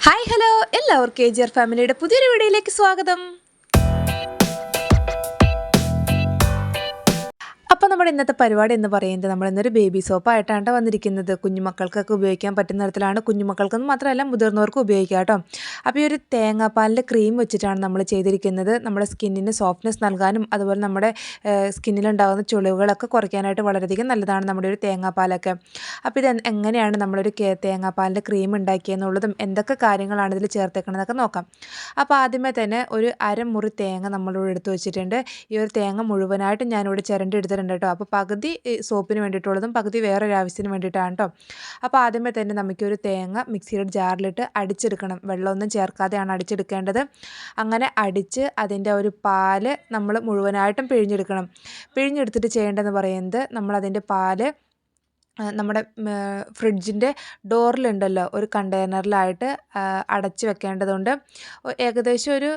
Hi hello എല്ലാവർക്കും A G R ഫാമിലിയുടെ പുതിയൊരു വീഡിയോയിലേക്ക് സ്വാഗതം. നമ്മുടെ ഇന്നത്തെ പരിപാടി എന്ന് പറയുന്നത് നമ്മൾ ഇന്നൊരു ബേബി സോപ്പായിട്ടാണ് വന്നിരിക്കുന്നത്. കുഞ്ഞുമക്കൾക്കൊക്കെ ഉപയോഗിക്കാൻ പറ്റുന്ന തരത്തിലാണ് കുഞ്ഞുമക്കൾക്കെന്ന് മാത്രമല്ല മുതിർന്നവർക്കും ഉപയോഗിക്കാം കേട്ടോ. അപ്പോൾ ഈ ഒരു തേങ്ങാപ്പാലിന്റെ ക്രീം വെച്ചിട്ടാണ് നമ്മൾ ചെയ്തിരിക്കുന്നത്. നമ്മുടെ സ്കിന്നിന് സോഫ്റ്റ്നെസ് നൽകാനും അതുപോലെ നമ്മുടെ സ്കിന്നിലുണ്ടാകുന്ന ചുളിവുകളൊക്കെ കുറയ്ക്കാനായിട്ട് വളരെയധികം നല്ലതാണ് നമ്മുടെ ഒരു തേങ്ങാപ്പാലൊക്കെ. അപ്പോൾ ഇത് എങ്ങനെയാണ് നമ്മളൊരു തേങ്ങാപ്പാലിന്റെ ക്രീം ഉണ്ടാക്കിയെന്നുള്ളതും എന്തൊക്കെ കാര്യങ്ങളാണ് ഇതിൽ ചേർത്തേക്കണതൊക്കെ നോക്കാം. അപ്പോൾ ആദ്യമേ തന്നെ ഒരു അരമുറി തേങ്ങ നമ്മളിവിടെ എടുത്ത് വെച്ചിട്ടുണ്ട്. ഈ ഒരു തേങ്ങ മുഴുവനായിട്ട് ഞാനിവിടെ ചിരണ്ടി എടുത്തിട്ടുണ്ട് കേട്ടോ. അപ്പോൾ പകുതി സോപ്പിന് വേണ്ടിയിട്ടുള്ളതും പകുതി വേറൊരു ആവശ്യത്തിന് വേണ്ടിയിട്ടാണ് കേട്ടോ അപ്പോൾ ആദ്യമേ തന്നെ നമുക്കൊരു തേങ്ങ മിക്സിയുടെ ജാറിലിട്ട് അടിച്ചെടുക്കണം. വെള്ളമൊന്നും ചേർക്കാതെയാണ് അടിച്ചെടുക്കേണ്ടത്. അങ്ങനെ അടിച്ച് അതിന്റെ ഒരു പാൽ നമ്മൾ മുഴുവനായിട്ടും പിഴിഞ്ഞെടുക്കണം. പിഴിഞ്ഞെടുത്തിട്ട് ചെയ്യേണ്ടതെന്ന് പറയുന്നത് നമ്മളതിന്റെ പാൽ നമ്മുടെ ഫ്രിഡ്ജിന്റെ ഡോറിലുണ്ടല്ലോ ഒരു കണ്ടെയ്നറിലായിട്ട് അടച്ച് വെക്കേണ്ടതുണ്ട്. ഏകദേശം ഒരു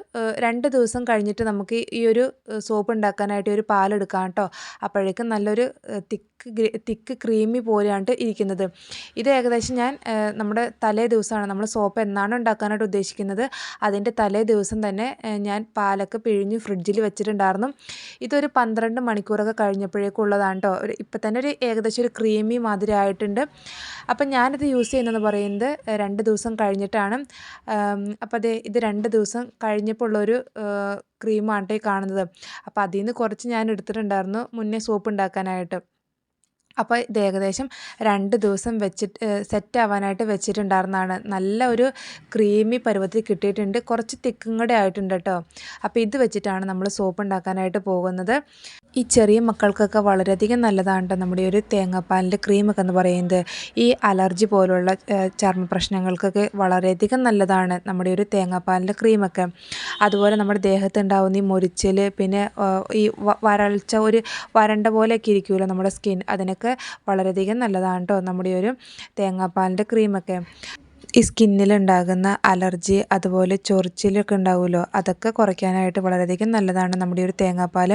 രണ്ട് ദിവസം കഴിഞ്ഞിട്ട് നമുക്ക് ഈ ഒരു സോപ്പ് ഉണ്ടാക്കാനായിട്ട് ഒരു പാലെടുക്കാം കേട്ടോ. അപ്പോഴേക്കും നല്ലൊരു തിക്ക് തിക്ക് ക്രീമി പോലെയാണ് ഇരിക്കുന്നത്. ഇത് ഏകദേശം ഞാൻ നമ്മുടെ തലേ ദിവസമാണ് നമ്മൾ സോപ്പ് എന്നാണ് ഉണ്ടാക്കാനായിട്ട് ഉദ്ദേശിക്കുന്നത്. അതിന്റെ തലേ ദിവസം തന്നെ ഞാൻ പാലൊക്കെ പിഴിഞ്ഞ് ഫ്രിഡ്ജിൽ വെച്ചിട്ടുണ്ടായിരുന്നു. ഇതൊരു പന്ത്രണ്ട് മണിക്കൂറൊക്കെ കഴിഞ്ഞപ്പോഴേക്കും ഉള്ളതാണ് കേട്ടോ. ഇപ്പം തന്നെ ഒരു ഏകദേശം ഒരു ക്രീമി മാതിരി ആയിട്ടുണ്ട് അപ്പം ഞാനിത് യൂസ് ചെയ്യുന്നതെന്ന് പറയുന്നത് രണ്ട് ദിവസം കഴിഞ്ഞിട്ടാണ്. അപ്പോൾ അത് ഇത് രണ്ട് ദിവസം കഴിഞ്ഞപ്പോൾ ഉള്ളൊരു ക്രീമാണ് കാണുന്നത്. അപ്പോൾ അതിൽ നിന്ന് കുറച്ച് ഞാൻ എടുത്തിട്ടുണ്ടായിരുന്നു മുന്നേ സോപ്പ് ഉണ്ടാക്കാനായിട്ട്. അപ്പോൾ ഇത് ഏകദേശം രണ്ട് ദിവസം വെച്ചിട്ട് സെറ്റ് ആവാനായിട്ട് വെച്ചിട്ടുണ്ടായിരുന്നതാണ്. നല്ല ഒരു ക്രീമി പരുവത്തിൽ കിട്ടിയിട്ടുണ്ട്. കുറച്ച് തിക്കും കൂടെ ആയിട്ടുണ്ട് കേട്ടോ അപ്പോൾ ഇത് വെച്ചിട്ടാണ് നമ്മൾ സോപ്പ് ഉണ്ടാക്കാനായിട്ട് പോകുന്നത്. ഈ ചെറിയ മക്കൾക്കൊക്കെ വളരെയധികം നല്ലതാണ് കേട്ടോ നമ്മുടെ ഒരു തേങ്ങാപ്പാലിന്റെ ക്രീമൊക്കെ എന്ന് പറയുന്നത്. ഈ അലർജി പോലുള്ള ചർമ്മ പ്രശ്നങ്ങൾക്കൊക്കെ വളരെയധികം നല്ലതാണ് നമ്മുടെ ഒരു തേങ്ങാപ്പാലിന്റെ ക്രീമൊക്കെ. അതുപോലെ നമ്മുടെ ദേഹത്തുണ്ടാവുന്ന ഈ മുരിച്ചിൽ പിന്നെ ഈ വരൾച്ച ഒരു വരണ്ട പോലെയൊക്കെ ഇരിക്കുമല്ലോ നമ്മുടെ സ്കിൻ. അതിനൊക്കെ വളരെയധികം നല്ലതാണ് കേട്ടോ നമ്മുടെ ഒരു തേങ്ങാപ്പാലിന്റെ ക്രീമൊക്കെ. ഈ സ്കിന്നിലുണ്ടാകുന്ന അലർജി അതുപോലെ ചൊറിച്ചിലൊക്കെ ഉണ്ടാവുമല്ലോ അതൊക്കെ കുറയ്ക്കാനായിട്ട് വളരെയധികം നല്ലതാണ് നമ്മുടെ ഒരു തേങ്ങാപ്പാൽ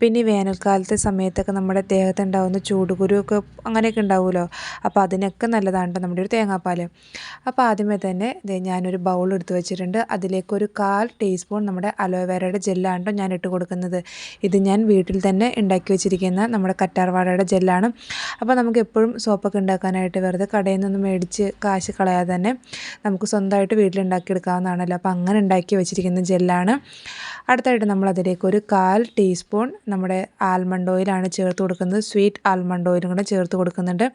പിന്നെ വേനൽക്കാലത്തെ സമയത്തൊക്കെ നമ്മുടെ ദേഹത്ത് ഉണ്ടാകുന്ന ചൂടുകുരുവൊക്കെ അങ്ങനെയൊക്കെ ഉണ്ടാവുമല്ലോ അപ്പോൾ അതിനൊക്കെ നല്ലതാണ് നമ്മുടെ ഒരു തേങ്ങാപ്പാൽ അപ്പോൾ ആദ്യമേ തന്നെ ഞാനൊരു ബൗൾ എടുത്തു വെച്ചിട്ടുണ്ട്. അതിലേക്ക് ഒരു കാൽ ടീസ്പൂൺ നമ്മുടെ അലോവേരയുടെ ജെല്ലാണ് ഞാൻ ഇട്ട് കൊടുക്കുന്നത്. ഇത് ഞാൻ വീട്ടിൽ തന്നെ ഉണ്ടാക്കി വെച്ചിരിക്കുന്ന നമ്മുടെ കറ്റാർവാഴയുടെ ജെല്ലാണ് അപ്പോൾ നമുക്ക് എപ്പോഴും സോപ്പൊക്കെ ഉണ്ടാക്കാനായിട്ട് വെറുതെ കടയിൽ നിന്ന് മേടിച്ച് കാശ് കളയാതെ തന്നെ നമുക്ക് സ്വന്തമായിട്ട് വീട്ടിലുണ്ടാക്കിയെടുക്കാവുന്നതാണല്ലോ. അപ്പോൾ അങ്ങനെ ഉണ്ടാക്കി വെച്ചിരിക്കുന്ന ജെല്ലാണ്. അടുത്തായിട്ട് നമ്മൾ അതിലേക്ക് ഒരു കാൽ ടീസ്പൂൺ നമ്മുടെ ആൽമണ്ട് ഓയിലാണ് ചേർത്ത് കൊടുക്കുന്നത്. സ്വീറ്റ് ആൽമണ്ട് ഓയിലും കൂടെ ചേർത്ത് കൊടുക്കുന്നുണ്ട്.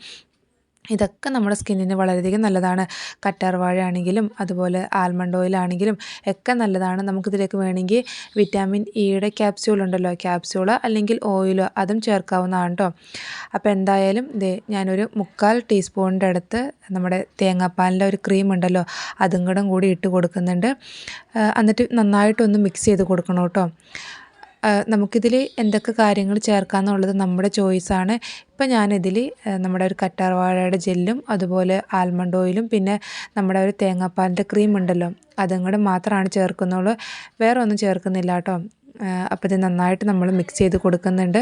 ഇതൊക്കെ നമ്മുടെ സ്കിന്നിന് വളരെയധികം നല്ലതാണ്. കറ്റാർവാഴ ആണെങ്കിലും അതുപോലെ ആൽമണ്ട് ഓയിൽ ആണെങ്കിലും ഒക്കെ നല്ലതാണ്. നമുക്കിതിലേക്ക് വേണമെങ്കിൽ വിറ്റാമിൻ ഇയുടെ ക്യാപ്സ്യൂൾ ഉണ്ടല്ലോ ക്യാപ്സ്യൂൾ അല്ലെങ്കിൽ ഓയിലോ അതും ചേർക്കാവുന്നതാണ് കേട്ടോ അപ്പോൾ എന്തായാലും ദേ ഞാനൊരു മുക്കാൽ ടീസ്പൂണിന്റെ അടുത്ത് നമ്മുടെ തേങ്ങാപ്പാലിന്റെ ഒരു ക്രീം ഉണ്ടല്ലോ അതും കൂടെ കൂടി ഇട്ട് കൊടുക്കുന്നുണ്ട്. എന്നിട്ട് നന്നായിട്ടൊന്ന് മിക്സ് ചെയ്ത് കൊടുക്കണം കേട്ടോ നമുക്കിതിൽ എന്തൊക്കെ കാര്യങ്ങൾ ചേർക്കാമെന്നുള്ളത് നമ്മുടെ ചോയ്സാണ് ഇപ്പം ഞാനിതിൽ നമ്മുടെ ഒരു കറ്റാർവാഴയുടെ ജെല്ലും അതുപോലെ ആൽമണ്ട് ഓയിലും പിന്നെ നമ്മുടെ ഒരു തേങ്ങാപ്പാലിന്റെ ക്രീം ഉണ്ടല്ലോ അതും കൂടെ മാത്രമാണ് ചേർക്കുന്നുള്ളൂ. വേറെ ഒന്നും ചേർക്കുന്നില്ല കേട്ടോ അപ്പോൾ ഇത് നന്നായിട്ട് നമ്മൾ മിക്സ് ചെയ്ത് കൊടുക്കുന്നുണ്ട്.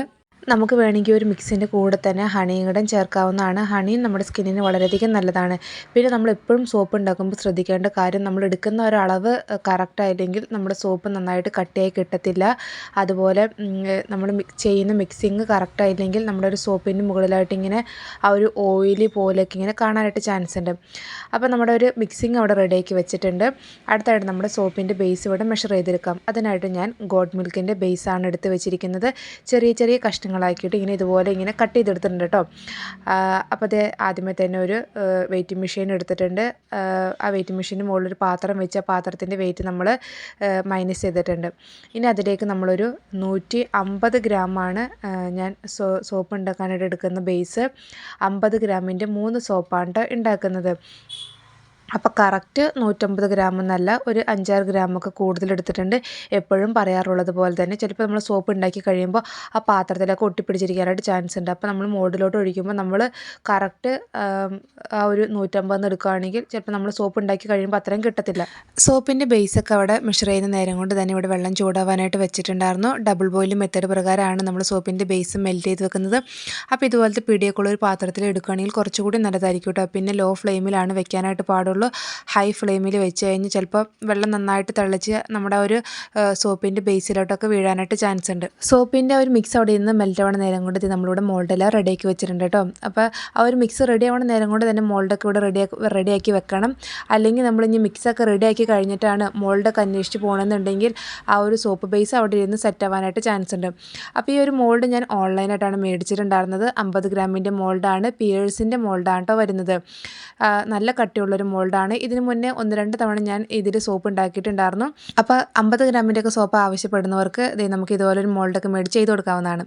നമുക്ക് വേണമെങ്കിൽ ഒരു മിക്സിന്റെ കൂടെ തന്നെ ഹണിയും കൂടെ ചേർക്കാവുന്നതാണ്. ഹണിയും നമ്മുടെ സ്കിന്നിന് വളരെയധികം നല്ലതാണ്. പിന്നെ നമ്മൾ എപ്പോഴും സോപ്പ് ഉണ്ടാക്കുമ്പോൾ ശ്രദ്ധിക്കേണ്ട കാര്യം നമ്മൾ എടുക്കുന്ന ഒരളവ് കറക്റ്റായില്ലെങ്കിൽ നമ്മുടെ സോപ്പ് നന്നായിട്ട് കട്ടിയായി കിട്ടത്തില്ല. അതുപോലെ നമ്മൾ ചെയ്യുന്ന മിക്സിങ് കറക്റ്റായില്ലെങ്കിൽ നമ്മുടെ ഒരു സോപ്പിന് മുകളിലായിട്ട് ഇങ്ങനെ ആ ഒരു ഓയിലി പോലെയൊക്കെ ഇങ്ങനെ കാണാനായിട്ട് ചാൻസ് ഉണ്ട്. അപ്പോൾ നമ്മുടെ ഒരു മിക്സിങ് അവിടെ റെഡിയാക്കി വെച്ചിട്ടുണ്ട്. അടുത്തായിട്ട് നമ്മുടെ സോപ്പിന്റെ ബേസ് ഇവിടെ മെഷർ ചെയ്തെടുക്കാം. അതിനായിട്ട് ഞാൻ ഗോഡ് മിൽക്കിന്റെ ബേസാണ് എടുത്ത് വെച്ചിരിക്കുന്നത്. ചെറിയ ചെറിയ കഷ്ണങ്ങളാക്കിയിട്ട് ഇങ്ങനെ ഇതുപോലെ ഇങ്ങനെ കട്ട് ചെയ്തെടുത്തിട്ടുണ്ട് കേട്ടോ അപ്പോൾ അത് ആദ്യമേ തന്നെ ഒരു വെയിറ്റിംഗ് മെഷീൻ എടുത്തിട്ടുണ്ട്. ആ, വെയിറ്റിംഗ് മുകളിൽ ഒരു പാത്രം വെച്ച് ആ പാത്രത്തിന്റെ വെയിറ്റ് നമ്മൾ മൈനസ് ചെയ്തിട്ടുണ്ട്. ഇനി അതിലേക്ക് നമ്മളൊരു നൂറ്റി അമ്പത് ഗ്രാമാണ് ഞാൻ സോ സോപ്പ് ഉണ്ടാക്കാനായിട്ട് എടുക്കുന്ന ബേസ്. അമ്പത് ഗ്രാമിന്റെ മൂന്ന് സോപ്പാണ് ഉണ്ടാക്കുന്നത്. അപ്പോൾ കറക്റ്റ് നൂറ്റമ്പത് ഗ്രാം എന്നല്ല ഒരു അഞ്ചാറ് ഗ്രാമൊക്കെ കൂടുതൽ എടുത്തിട്ടുണ്ട്. എപ്പോഴും പറയാറുള്ളത് പോലെ തന്നെ ചിലപ്പോൾ നമ്മൾ സോപ്പ് ഉണ്ടാക്കി കഴിയുമ്പോൾ ആ പാത്രത്തിലൊക്കെ ഒട്ടിപ്പിടിച്ചിരിക്കാനായിട്ട് ചാൻസ് ഉണ്ട്. അപ്പോൾ നമ്മൾ മോഡിലോട്ട് ഒഴിക്കുമ്പോൾ നമ്മൾ കറക്റ്റ് ആ ഒരു നൂറ്റമ്പതെന്ന് എടുക്കുകയാണെങ്കിൽ ചിലപ്പോൾ നമ്മൾ സോപ്പ് ഉണ്ടാക്കി കഴിയുമ്പോൾ അത്രയും കിട്ടത്തില്ല. സോപ്പിന്റെ ബേസൊക്കെ അവിടെ മെഷർ ചെയ്യുന്ന നേരം കൊണ്ട് തന്നെ ഇവിടെ വെള്ളം ചൂടാവാനായിട്ട് വെച്ചിട്ടുണ്ടായിരുന്നു. ഡബിൾ ബോയിൽ മെത്തേഡ് പ്രകാരമാണ് നമ്മൾ സോപ്പിന്റെ ബേസ് മെൽറ്റ് ചെയ്ത് വെക്കുന്നത്. അപ്പോൾ ഇതുപോലത്തെ പിടിയൊക്കെ ഉള്ള ഒരു പാത്രത്തിൽ എടുക്കുകയാണെങ്കിൽ കുറച്ചുകൂടി നല്ലതായിരിക്കും കേട്ടോ പിന്നെ ലോ ഫ്ലെയിമിലാണ് വെക്കാനായിട്ട് പാടുള്ളൂ. പാടുള്ളൂ ഹൈ ഫ്ലെയിമിൽ വെച്ച് കഴിഞ്ഞ് ചിലപ്പോൾ വെള്ളം നന്നായിട്ട് തിളച്ച് നമ്മുടെ ഒരു സോപ്പിന്റെ ബേസിലോട്ടൊക്കെ വീഴാനായിട്ട് ചാൻസ് ഉണ്ട്. സോപ്പിന്റെ ഒരു മിക്സ് അവിടെ നിന്ന് മെൽറ്റ് ആവണ നേരം കൊണ്ട് നമ്മളിവിടെ മോൾഡെല്ലാം റെഡിയാക്കി വെച്ചിട്ടുണ്ട് കേട്ടോ അപ്പോൾ ആ ഒരു മിക്സ് റെഡി ആവണ നേരം കൊണ്ട് തന്നെ മോൾഡൊക്കെ ഇവിടെ റെഡിയാക്കി റെഡിയാക്കി വെക്കണം. അല്ലെങ്കിൽ നമ്മളിനി മിക്സൊക്കെ റെഡിയാക്കി കഴിഞ്ഞിട്ടാണ് മോൾഡൊക്കെ അന്വേഷിച്ച് പോകണമെന്നുണ്ടെങ്കിൽ ആ ഒരു സോപ്പ് ബേസ് അവിടെ ഇരുന്ന് സെറ്റ് ആവാനായിട്ട് ചാൻസ് ഉണ്ട്. അപ്പോൾ ഈ ഒരു മോൾഡ് ഞാൻ ഓൺലൈനായിട്ടാണ് മേടിച്ചിട്ടുണ്ടായിരുന്നത്. അമ്പത് ഗ്രാമിന്റെ മോൾഡാണ് പിയേഴ്സിന്റെ മോൾഡാണ് കേട്ടോ വരുന്നത്. നല്ല കട്ടിയുള്ളൊരു മോൾഡാണ് ഇതിന് മുന്നേ ഒന്ന് രണ്ട് തവണ ഞാൻ ഇതിൽ സോപ്പ് ഉണ്ടാക്കിയിട്ടുണ്ടായിരുന്നു. അപ്പോൾ അമ്പത് ഗ്രാമിന്റെ ഒക്കെ സോപ്പ് ആവശ്യപ്പെടുന്നവർക്ക് ഇതേ നമുക്ക് ഇതുപോലെ ഒരു മോൾഡൊക്കെ മേടിച്ച് ചെയ്ത് കൊടുക്കാവുന്നതാണ്.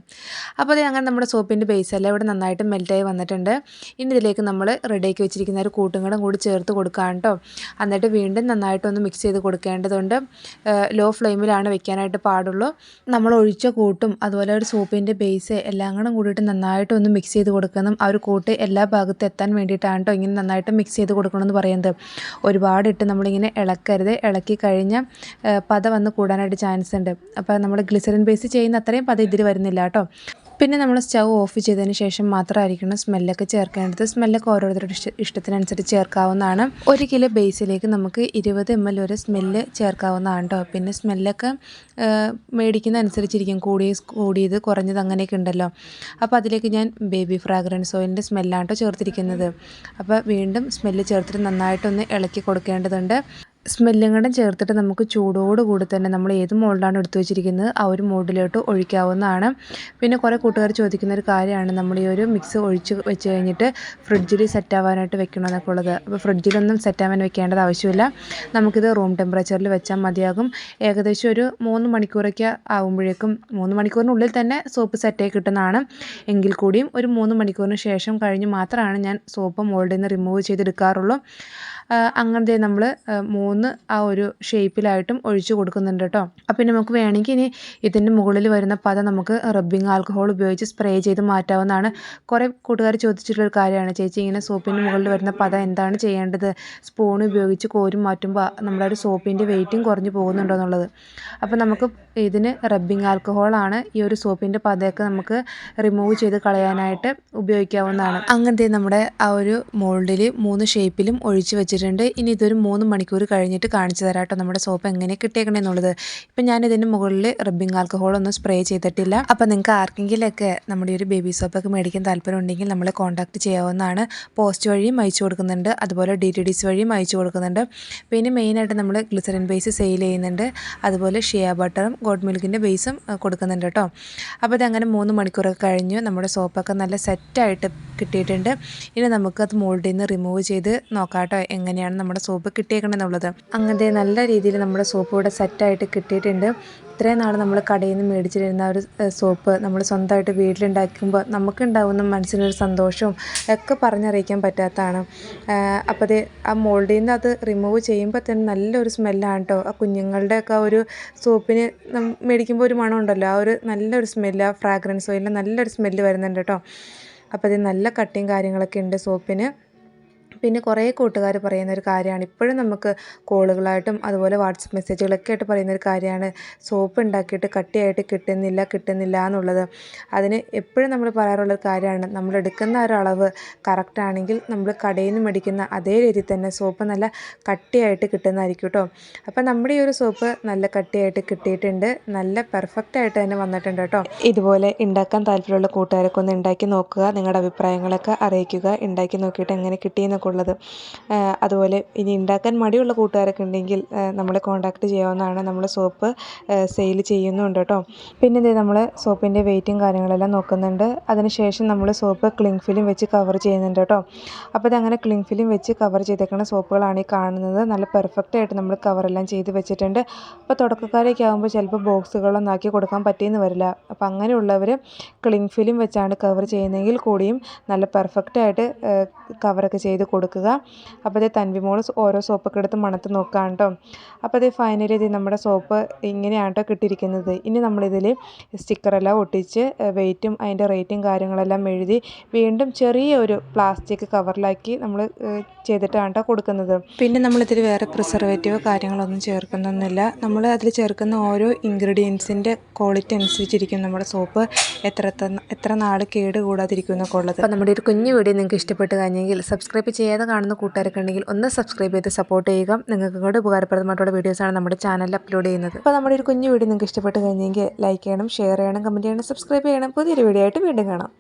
അപ്പോൾ അത് അങ്ങനെ നമ്മുടെ സോപ്പിന്റെ ബേസ് എല്ലാം ഇവിടെ നന്നായിട്ട് മെൽറ്റായി വന്നിട്ടുണ്ട്. ഇനി ഇതിലേക്ക് നമ്മൾ റെഡിയാക്കി വെച്ചിരിക്കുന്ന ഒരു കൂട്ടും കൂടെ കൂടി ചേർത്ത് കൊടുക്കാൻ കേട്ടോ എന്നിട്ട് വീണ്ടും നന്നായിട്ടൊന്ന് മിക്സ് ചെയ്ത് കൊടുക്കേണ്ടതുണ്ട്. ലോ ഫ്ലെയിമിലാണ് വെക്കാനായിട്ട് പാടുള്ളൂ. നമ്മൾ ഒഴിച്ച കൂട്ടും അതുപോലെ ഒരു സോപ്പിന്റെ ബേസ് എല്ലാം കൂടെ കൂടിയിട്ട് നന്നായിട്ടൊന്ന് മിക്സ് ചെയ്ത് കൊടുക്കണം. ആ ഒരു കൂട്ട് എല്ലാ ഭാഗത്തും എത്താൻ വേണ്ടിയിട്ടാണ് കേട്ടോ ഇങ്ങനെ നന്നായിട്ട് മിക്സ് ചെയ്ത് കൊടുക്കണമെന്ന് പറയുന്നത്. ഒരുപാടിട്ട് നമ്മളിങ്ങനെ ഇളക്കരുത്. ഇളക്കി കഴിഞ്ഞാൽ പത വന്ന് കൂടാനായിട്ട് ചാൻസ് ഉണ്ട് അപ്പോൾ നമ്മൾ ഗ്ലിസറിൻ ബേസ് ചെയ്യുന്ന അത്രയും പത ഇതിൽ വരുന്നില്ല കേട്ടോ. പിന്നെ നമ്മൾ സ്റ്റൗ ഓഫ് ചെയ്തതിന് ശേഷം മാത്രമായിരിക്കണം സ്മെല്ലൊക്കെ ചേർക്കേണ്ടത് സ്മെല്ലൊക്കെ ഓരോരുത്തരുടെ ഇഷ്ട ഇഷ്ടത്തിനനുസരിച്ച് ചേർക്കാവുന്നതാണ്. ഒരു കിലോ ബേസിലേക്ക് നമുക്ക് ഇരുപത് എം എൽ വരെ സ്മെല്ല് ചേർക്കാവുന്നതാണ് കേട്ടോ പിന്നെ സ്മെല്ലൊക്കെ മേടിക്കുന്ന അനുസരിച്ചിരിക്കും കൂടിയ കൂടിയത് കുറഞ്ഞത് അങ്ങനെയൊക്കെ ഉണ്ടല്ലോ. അപ്പോൾ അതിലേക്ക് ഞാൻ ബേബി ഫ്രാഗ്രൻസ് ഓയിലിന്റെ സ്മെല്ലാണ് കേട്ടോ ചേർത്തിരിക്കുന്നത്. അപ്പോൾ വീണ്ടും സ്മെല്ല് ചേർത്തിട്ട് നന്നായിട്ടൊന്ന് ഇളക്കി കൊടുക്കേണ്ടതുണ്ട്. സ്മെല്ലും കൂടെ ചേർത്തിട്ട് നമുക്ക് ചൂടോട് കൂടി തന്നെ നമ്മൾ ഏത് മോൾഡാണ് എടുത്തു വെച്ചിരിക്കുന്നത് ആ ഒരു മോൾഡിലോട്ട് ഒഴിക്കാവുന്നതാണ്. പിന്നെ കുറേ കൂട്ടുകാർ ചോദിക്കുന്ന ഒരു കാര്യമാണ്. നമ്മൾ ഈ ഒരു മിക്സ് ഒഴിച്ച് വെച്ച് കഴിഞ്ഞിട്ട് ഫ്രിഡ്ജിൽ സെറ്റ് ആവാനായിട്ട് വെക്കണമെന്നൊക്കെ ഉള്ളത്. അപ്പോൾ ഫ്രിഡ്ജിലൊന്നും സെറ്റ് ആവാൻ വെക്കേണ്ടത് ആവശ്യമില്ല. നമുക്കിത് റൂം ടെമ്പറേച്ചറിൽ വെച്ചാൽ മതിയാകും. ഏകദേശം ഒരു മൂന്ന് മണിക്കൂറൊക്കെ ആകുമ്പോഴേക്കും മൂന്ന് മണിക്കൂറിനുള്ളിൽ തന്നെ സോപ്പ് സെറ്റായി കിട്ടുന്നതാണ്. എങ്കിൽ കൂടിയും ഒരു മൂന്ന് മണിക്കൂറിന് ശേഷം കഴിഞ്ഞ് മാത്രമാണ് ഞാൻ സോപ്പ് മോൾഡിൽ നിന്ന് റിമൂവ് ചെയ്തെടുക്കാറുള്ളൂ. അങ്ങനത്തെ നമ്മൾ മൂന്ന് ആ ഒരു ഷേപ്പിലായിട്ടും ഒഴിച്ചു കൊടുക്കുന്നുണ്ട് കേട്ടോ അപ്പം ഇനി നമുക്ക് വേണമെങ്കിൽ ഇനി ഇതിന്റെ മുകളിൽ വരുന്ന പത നമുക്ക് റബ്ബിംഗ് ആൽക്കഹോൾ ഉപയോഗിച്ച് സ്പ്രേ ചെയ്ത് മാറ്റാവുന്നതാണ്. കുറേ കൂട്ടുകാർ ചോദിച്ചിട്ടുള്ളൊരു കാര്യമാണ്. ചേച്ചി ഇങ്ങനെ സോപ്പിന്റെ മുകളിൽ വരുന്ന പത എന്താണ് ചെയ്യേണ്ടത്? സ്പൂൺ ഉപയോഗിച്ച് കോരും മാറ്റുമ്പോൾ നമ്മുടെ സോപ്പിന്റെ വെയിറ്റും കുറഞ്ഞു പോകുന്നുണ്ടോ എന്നുള്ളത്. അപ്പോൾ നമുക്ക് ഇതിന് റബ്ബിംഗ് ആൽക്കഹോളാണ് ഈ ഒരു സോപ്പിന്റെ പതയൊക്കെ നമുക്ക് റിമൂവ് ചെയ്ത് കളയാനായിട്ട് ഉപയോഗിക്കാവുന്നതാണ്. അങ്ങനത്തെ നമ്മുടെ ആ ഒരു മോൾഡിൽ മൂന്ന് ഷേപ്പിലും ഒഴിച്ച് വെച്ചിട്ടുണ്ട്. ഇനി ഇതൊരു മൂന്ന് മണിക്കൂർ കഴിഞ്ഞിട്ട് കാണിച്ചു തരാം കേട്ടോ നമ്മുടെ സോപ്പ് എങ്ങനെ കിട്ടിയേക്കണേ എന്നുള്ളത്. ഇപ്പം ഞാൻ ഇതിന്റെ മുകളിൽ റബ്ബിംഗ് ആൽക്കഹോൾ ഒന്നും സ്പ്രേ ചെയ്തിട്ടില്ല. അപ്പം നിങ്ങൾക്ക് ആർക്കെങ്കിലൊക്കെ നമ്മുടെ ഒരു ബേബി സോപ്പൊക്കെ മേടിക്കാൻ താല്പര്യം ഉണ്ടെങ്കിൽ നമ്മളെ കോൺടാക്ട് ചെയ്യാവുന്നതാണ്. പോസ്റ്റ് വഴിയും അയച്ചു കൊടുക്കുന്നുണ്ട്. അതുപോലെ ഡി ടി ഡിസ് വഴിയും അയച്ചു കൊടുക്കുന്നുണ്ട്. പിന്നെ മെയിനായിട്ട് നമ്മൾ ഗ്ലിസറിൻ ബേസ് സെയിൽ ചെയ്യുന്നുണ്ട്. അതുപോലെ ഷിയ ബട്ടറും ഗോഡ് മിൽക്കിന്റെ ബേസും കൊടുക്കുന്നുണ്ട് കേട്ടോ. അപ്പോൾ ഇതങ്ങനെ മൂന്ന് മണിക്കൂറൊക്കെ കഴിഞ്ഞു. നമ്മുടെ സോപ്പൊക്കെ നല്ല സെറ്റായിട്ട് കിട്ടിയിട്ടുണ്ട്. ഇനി നമുക്കത് മോൾഡിൽ നിന്ന് റിമൂവ് ചെയ്ത് നോക്കാം കേട്ടോ എങ്ങനെയാണ് നമ്മുടെ സോപ്പ് കിട്ടിയേക്കണമെന്നുള്ളത് അങ്ങനത്തെ നല്ല രീതിയിൽ നമ്മുടെ സോപ്പ് ഇവിടെ സെറ്റായിട്ട് കിട്ടിയിട്ടുണ്ട്. ഇത്രയും നാൾ നമ്മൾ കടയിൽ നിന്ന് മേടിച്ചിരുന്ന ഒരു സോപ്പ് നമ്മൾ സ്വന്തമായിട്ട് വീട്ടിലുണ്ടാക്കുമ്പോൾ നമുക്കുണ്ടാവുന്ന മനസ്സിനൊരു സന്തോഷവും ഒക്കെ പറഞ്ഞറിയിക്കാൻ പറ്റാത്തതാണ്. അപ്പോൾ അത് ആ മോൾഡിൽ നിന്ന് അത് റിമൂവ് ചെയ്യുമ്പോൾ തന്നെ നല്ലൊരു സ്മെല്ലാണ് കേട്ടോ ആ കുഞ്ഞുങ്ങളുടെയൊക്കെ ഒക്കെ ഒരു സോപ്പിന് മേടിക്കുമ്പോൾ ഒരു മണം ഉണ്ടല്ലോ ആ ഒരു നല്ലൊരു സ്മെല്ല് ആ ഫ്രാഗ്രൻസ് ഓയിലിന്റെ നല്ലൊരു സ്മെല്ല് വരുന്നുണ്ട് കേട്ടോ അപ്പോൾ അത് നല്ല കട്ടിയും കാര്യങ്ങളൊക്കെ ഉണ്ട് സോപ്പിന്. പിന്നെ കുറേ കൂട്ടുകാർ പറയുന്ന ഒരു കാര്യമാണ്. ഇപ്പോഴും നമുക്ക് കോളുകളായിട്ടും അതുപോലെ വാട്സപ്പ് മെസ്സേജുകളൊക്കെ ആയിട്ട് പറയുന്ന ഒരു കാര്യമാണ്. സോപ്പ് ഉണ്ടാക്കിയിട്ട് കട്ടിയായിട്ട് കിട്ടുന്നില്ല കിട്ടുന്നില്ല എന്നുള്ളത്. അതിന് എപ്പോഴും നമ്മൾ പറയാറുള്ള ഒരു കാര്യമാണ്. നമ്മൾ എടുക്കുന്ന ഒരു അളവ് ആണെങ്കിൽ നമ്മൾ കടയിൽ നിന്ന് മേടിക്കുന്ന അതേ രീതിയിൽ തന്നെ സോപ്പ് നല്ല കട്ടിയായിട്ട് കിട്ടുന്നതായിരിക്കും കേട്ടോ അപ്പം നമ്മുടെ ഈ ഒരു സോപ്പ് നല്ല കട്ടിയായിട്ട് കിട്ടിയിട്ടുണ്ട്. നല്ല പെർഫെക്റ്റ് ആയിട്ട് തന്നെ വന്നിട്ടുണ്ട് കേട്ടോ ഇതുപോലെ ഉണ്ടാക്കാൻ താല്പര്യമുള്ള കൂട്ടുകാരൊക്കെ ഒന്ന് ഉണ്ടാക്കി നോക്കുക. നിങ്ങളുടെ അഭിപ്രായങ്ങളൊക്കെ അറിയിക്കുക. ഉണ്ടാക്കി നോക്കിയിട്ട് എങ്ങനെ കിട്ടിയെന്നൊക്കെ ആ, അതുപോലെ ഇനി ഉണ്ടാക്കാൻ മടിയുള്ള കൂട്ടുകാരൊക്കെ ഉണ്ടെങ്കിൽ നമ്മളെ കോൺടാക്റ്റ് ചെയ്യാവുന്നതാണ്. നമ്മൾ സോപ്പ് സെയിൽ ചെയ്യുന്നുണ്ട് കേട്ടോ പിന്നെ ഇത് നമ്മൾ സോപ്പിന്റെ വെയിറ്റും കാര്യങ്ങളെല്ലാം നോക്കുന്നുണ്ട്. അതിനുശേഷം നമ്മൾ സോപ്പ് ക്ലിങ് ഫിലിം വെച്ച് കവർ ചെയ്യുന്നുണ്ട് കേട്ടോ അപ്പോൾ ഇതങ്ങനെ ക്ലിങ് ഫിലിം വെച്ച് കവർ ചെയ്തേക്കുന്ന സോപ്പുകളാണ് ഈ കാണുന്നത്. നല്ല പെർഫെക്റ്റ് ആയിട്ട് നമ്മൾ കവറെല്ലാം ചെയ്ത് വെച്ചിട്ടുണ്ട്. അപ്പോൾ തുടക്കക്കാരൊക്കെ ആകുമ്പോൾ ചിലപ്പോൾ ബോക്സുകളൊന്നും ആക്കി കൊടുക്കാൻ പറ്റിയെന്ന് വരില്ല. അപ്പോൾ അങ്ങനെയുള്ളവർ ക്ലിങ് ഫിലിം വെച്ചാണ് കവർ ചെയ്യുന്നതെങ്കിൽ കൂടിയും നല്ല പെർഫെക്റ്റ് ആയിട്ട് കവറൊക്കെ ചെയ്ത് കൊടുക്കുക. അപ്പോൾ അതേ തൻവിമോൾ ഓരോ സോപ്പൊക്കെ എടുത്ത് മണത്ത് നോക്കുകയാണ് കേട്ടോ അപ്പോൾ അതേ ഫൈനലി ഇത് നമ്മുടെ സോപ്പ് ഇങ്ങനെയാണ് കേട്ടോ കിട്ടിയിരിക്കുന്നത്. ഇനി നമ്മളിതിൽ സ്റ്റിക്കറെല്ലാം ഒട്ടിച്ച് വെയിറ്റും അതിന്റെ റേറ്റും കാര്യങ്ങളെല്ലാം എഴുതി വീണ്ടും ചെറിയ ഒരു പ്ലാസ്റ്റിക് കവറിലാക്കി നമ്മൾ ചെയ്തിട്ടാണ് കേട്ടോ കൊടുക്കുന്നത്. പിന്നെ നമ്മളിതിൽ വേറെ പ്രിസർവേറ്റീവ് കാര്യങ്ങളൊന്നും ചേർക്കുന്നൊന്നുമില്ല. നമ്മൾ അതിൽ ചേർക്കുന്ന ഓരോ ഇൻഗ്രീഡിയൻസിന്റെ ക്വാളിറ്റി അനുസരിച്ചിരിക്കും നമ്മുടെ സോപ്പ്. എത്ര എത്ര നാൾ കേട് കൂടാതിരിക്കുന്നൊക്കെ ഉള്ളത്. അപ്പോൾ നമ്മുടെ ഒരു കുഞ്ഞു വീഡിയോ നിങ്ങൾക്ക് ഇഷ്ടപ്പെട്ട് കഴിഞ്ഞെങ്കിൽ സബ്സ്ക്രൈബ് ചെയ്യാൻ ചെയ്യാതെ കാണുന്ന കൂട്ടുകാരൊക്കെ ഉണ്ടെങ്കിൽ ഒന്ന് സബ്സ്ക്രൈബ് ചെയ്ത് സപ്പോർട്ട് ചെയ്യുക. നിങ്ങൾക്ക് കൂടെ ഉപകാരപ്രദമായിട്ടുള്ള വീഡിയോസാണ് നമ്മുടെ ചാനലിൽ അപ്ലോഡ് ചെയ്യുന്നത്. അപ്പോൾ നമ്മുടെ ഒരു കുഞ്ഞു വീഡിയോ നിങ്ങൾക്ക് ഇഷ്ടപ്പെട്ട് കഴിഞ്ഞെങ്കിൽ ലൈക്ക് ചെയ്യണം ഷെയർ ചെയ്യണം കമന്റ് ചെയ്യണം സബ്സ്ക്രൈബ് ചെയ്യണം. പുതിയൊരു വീഡിയോ ആയിട്ട് വീണ്ടും കാണാം.